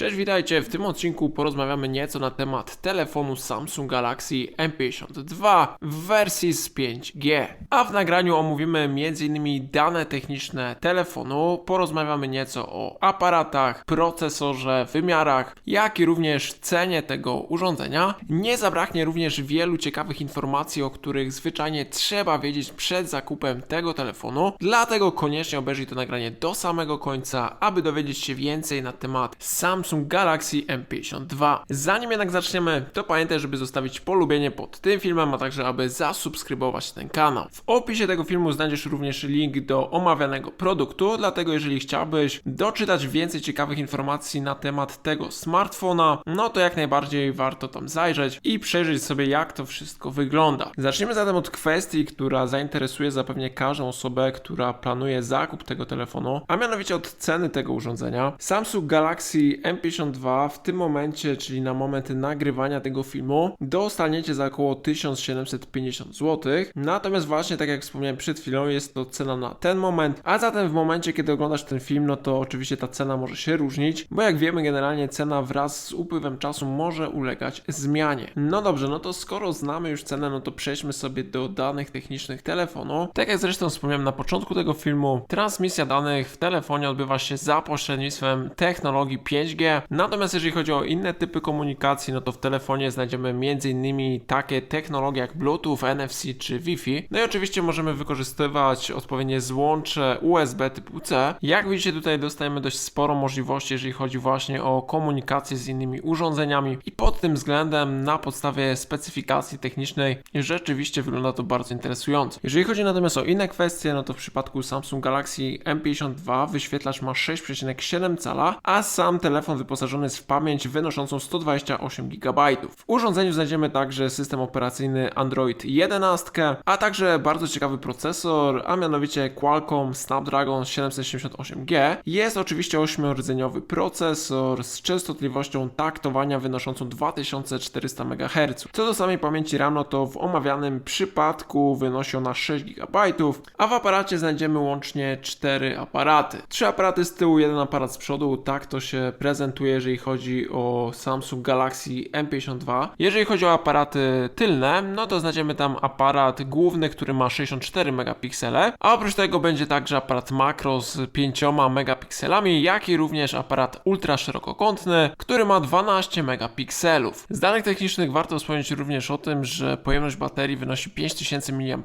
Cześć, witajcie. W tym odcinku porozmawiamy nieco na temat telefonu Samsung Galaxy M52 w wersji z 5G. A w nagraniu omówimy m.in. dane techniczne telefonu, porozmawiamy nieco o aparatach, procesorze, wymiarach, jak i również cenie tego urządzenia. Nie zabraknie również wielu ciekawych informacji, o których zwyczajnie trzeba wiedzieć przed zakupem tego telefonu, dlatego koniecznie obejrzyj to nagranie do samego końca, aby dowiedzieć się więcej na temat Samsung Galaxy M52. Zanim jednak zaczniemy, to pamiętaj, żeby zostawić polubienie pod tym filmem, a także aby zasubskrybować ten kanał. W opisie tego filmu znajdziesz również link do omawianego produktu, dlatego jeżeli chciałbyś doczytać więcej ciekawych informacji na temat tego smartfona, no to jak najbardziej warto tam zajrzeć i przejrzeć sobie jak to wszystko wygląda. Zaczniemy zatem od kwestii, która zainteresuje zapewne każdą osobę, która planuje zakup tego telefonu, a mianowicie od ceny tego urządzenia. Samsung Galaxy M52 w tym momencie, czyli na moment nagrywania tego filmu, dostaniecie za około 1750 zł. Natomiast właśnie tak jak wspomniałem przed chwilą, jest to cena na ten moment, a zatem w momencie, kiedy oglądasz ten film, no to oczywiście ta cena może się różnić, bo jak wiemy, generalnie cena wraz z upływem czasu może ulegać zmianie. No dobrze, no to skoro znamy już cenę, no to przejdźmy sobie do danych technicznych telefonu. Tak jak zresztą wspomniałem na początku tego filmu, transmisja danych w telefonie odbywa się za pośrednictwem technologii 5G. Natomiast jeżeli chodzi o inne typy komunikacji, no to w telefonie znajdziemy m.in. takie technologie jak Bluetooth, NFC czy Wi-Fi. No i oczywiście możemy wykorzystywać odpowiednie złącze USB typu C. Jak widzicie tutaj dostajemy dość sporo możliwości, jeżeli chodzi właśnie o komunikację z innymi urządzeniami i pod tym względem na podstawie specyfikacji technicznej rzeczywiście wygląda to bardzo interesująco. Jeżeli chodzi natomiast o inne kwestie, no to w przypadku Samsung Galaxy M52 wyświetlacz ma 6,7 cala, a sam telefon wyposażony jest w pamięć wynoszącą 128 GB. W urządzeniu znajdziemy także system operacyjny Android 11, a także bardzo ciekawy procesor, a mianowicie Qualcomm Snapdragon 778G. Jest oczywiście 8-rdzeniowy procesor z częstotliwością taktowania wynoszącą 2400 MHz. Co do samej pamięci RAM, no to w omawianym przypadku wynosi ona 6 GB, a w aparacie znajdziemy łącznie 4 aparaty. 3 aparaty z tyłu, jeden aparat z przodu, tak to się prezentuje, jeżeli chodzi o Samsung Galaxy M52. Jeżeli chodzi o aparaty tylne, no to znajdziemy tam aparat główny, który ma 64 megapiksele, a oprócz tego będzie także aparat makro z 5 megapikselami, jak i również aparat ultra szerokokątny, który ma 12 megapikselów. Z danych technicznych warto wspomnieć również o tym, że pojemność baterii wynosi 5000 mAh,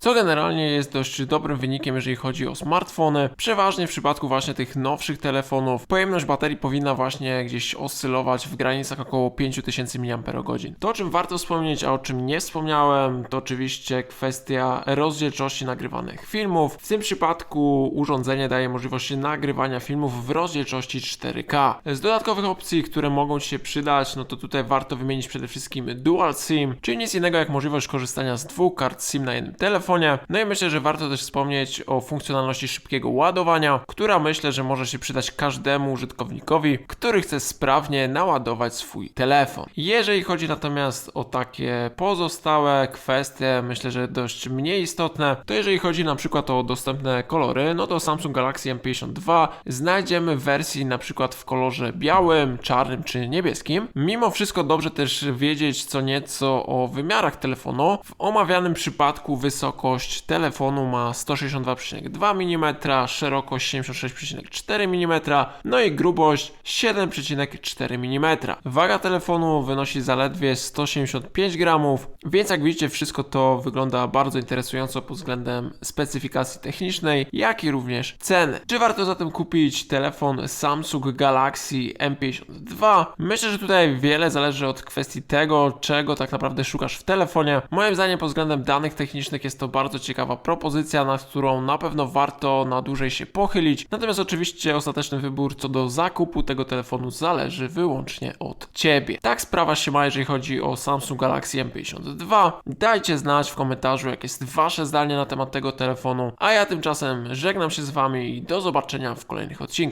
co generalnie jest dość dobrym wynikiem, jeżeli chodzi o smartfony. Przeważnie w przypadku właśnie tych nowszych telefonów pojemność baterii powinna właśnie gdzieś oscylować w granicach około 5000 mAh. To, o czym warto wspomnieć, a o czym nie wspomniałem, to oczywiście kwestia rozdzielczości nagrywanych filmów. W tym przypadku urządzenie daje możliwość nagrywania filmów w rozdzielczości 4K. Z dodatkowych opcji, które mogą Ci się przydać, no to tutaj warto wymienić przede wszystkim Dual SIM, czyli nic innego jak możliwość korzystania z dwóch kart SIM na jednym telefonie. No i myślę, że warto też wspomnieć o funkcjonalności szybkiego ładowania, która myślę, że może się przydać każdemu użytkownikowi, który chce sprawnie naładować swój telefon. Jeżeli chodzi natomiast o takie pozostałe kwestie, myślę, że dość mniej istotne, to jeżeli chodzi na przykład o dostępne kolory, no to Samsung Galaxy M52 znajdziemy wersji na przykład w kolorze białym, czarnym czy niebieskim. Mimo wszystko dobrze też wiedzieć co nieco o wymiarach telefonu. W omawianym przypadku wysokość telefonu ma 162,2 mm, szerokość 76,4 mm, no i grubość 7,4 mm. Waga telefonu wynosi zaledwie 175 gramów, więc jak widzicie wszystko to wygląda bardzo interesująco pod względem specyfikacji technicznej, jak i również ceny. Czy warto zatem kupić telefon Samsung Galaxy M52? Myślę, że tutaj wiele zależy od kwestii tego, czego tak naprawdę szukasz w telefonie. Moim zdaniem pod względem danych technicznych jest to bardzo ciekawa propozycja, nad którą na pewno warto na dłużej się pochylić. Natomiast oczywiście ostateczny wybór co do zakupu tego telefonu zależy wyłącznie od Ciebie. Tak sprawa się ma, jeżeli chodzi o Samsung Galaxy M52. Dajcie znać w komentarzu, jakie jest Wasze zdanie na temat tego telefonu, a ja tymczasem żegnam się z Wami i do zobaczenia w kolejnych odcinkach.